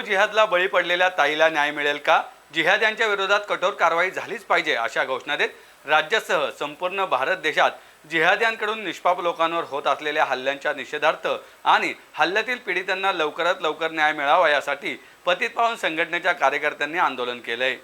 जिहादला बळी पडलेल्या ताईला न्याय मिळेल का? जिहाद्यांच्या विरोधात कठोर कारवाई झालीच पाहिजे अशा घोषणा देत राज्यासह संपूर्ण भारत देशात जिहाद्यांकडून निष्पाप लोकांवर होत असलेल्या हल्ल्यांच्या निषेधार्थ आणि हल्ल्यातील पीडितांना लवकरात लवकर न्याय मिळावा यासाठी पतित पावन संघटनेच्या कार्यकर्त्यांनी आंदोलन केलंय.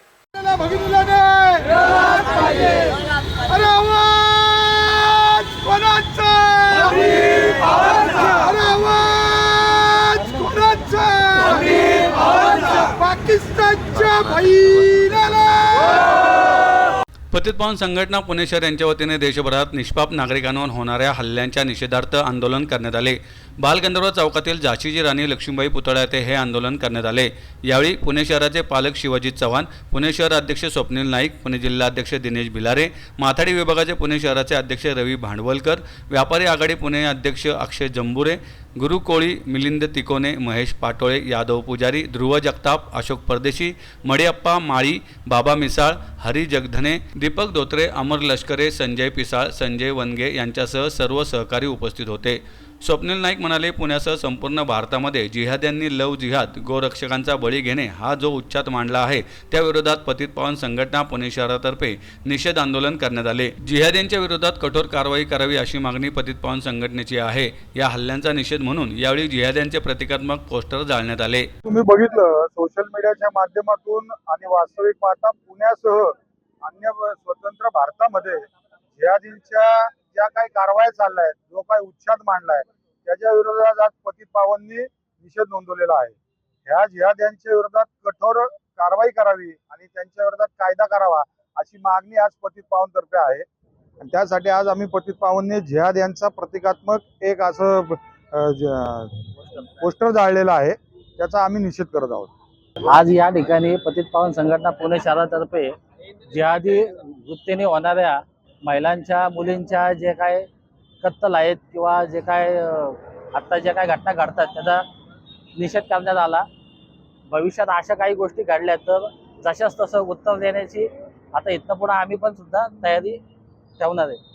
पतित पावन संघटना पुणे शहर यांच्या वतीने देशभरात निष्पाप नागरिकांवर होणाऱ्या हल्ल्यांच्या निषेधार्थ आंदोलन करण्यात आले. बालगंधर्व चौकातील झाशीची राणी लक्ष्मीबाई पुतळा येथे हे आंदोलन करण्यात आले. यावेळी पुणे शहराचे पालक शिवाजी चव्हाण पुणे शहर अध्यक्ष स्वप्नील नाईक पुणे जिल्हा अध्यक्ष दिनेश भिलारे माथाडी विभागाचे पुणे शहराचे अध्यक्ष रवी भांडवलकर व्यापारी आघाडी पुणे अध्यक्ष अक्षय जंबुरे गुरु कोळी मिलिंद तिकोने महेश पाटोळे यादव पुजारी ध्रुव जगताप अशोक परदेशी मडियप्पा माळी बाबा मिसाळ हरी जगधने दीपक धोत्रे अमर लष्करे संजय पिसाळ संजय वनगे यांच्यासह सर्व सहकारी उपस्थित होते. स्वप्नील नाईक म्हणाले पुण्यासह संपूर्ण भारतामध्ये जिहाद्यांनी लव जिहाद गोरक्षकांचा बळी घेणे हा जो उच्चात मांडला आहे त्या विरोधात पतित पावन संघटना पुणे शहरातर्फे निषेध आंदोलन करण्यात आले. जिहाद्यांच्या विरोधात कठोर कारवाई करावी अशी मागणी पतित पावन संघटनेची आहे. या हल्ल्यांचा निषेध म्हणून यावेळी जिहाद्यांचे प्रतिकात्मक पोस्टर जाळण्यात आले. तुम्ही बघितलं सोशल मीडियाच्या माध्यमातून आणि वास्तविक पाहता पुण्यासह अन्य स्वतंत्र भारतामध्ये जिहादींच्या ज्या काही कारवाया चालल्या आहेत जो उच्छाद मांडलाय. त्याच्या विरोधात आज पतित पावननी निषेध नोंदवलेला आहे. ह्या जिहाद यांच्या विरोधात कठोर कारवाई करावी आणि त्यांच्या विरोधात कायदा करावा अशी मागणी आज पतित पावन तर्फे आहे. आणि त्यासाठी आज आम्ही पतित पावनने जिहाद यांचा प्रतिकात्मक एक असं पोस्टर जाळलेलं आहे. त्याचा आम्ही निषेध करत आहोत. आज या ठिकाणी पतित पावन संघटना पुणे शहरातर्फे जिहादी वृत्तीने होणाऱ्या महिलांच्या मुलींच्या जे काय कत्तल आहेत किंवा जे काय आत्ता ज्या काय घटना घडतात त्याचा निषेध करण्यात आला. भविष्यात अशा काही गोष्टी घडल्या तर जशाच तसं उत्तर देण्याची आता इथनं पुढं आम्ही पण सुद्धा तयारी ठेवणार आहे.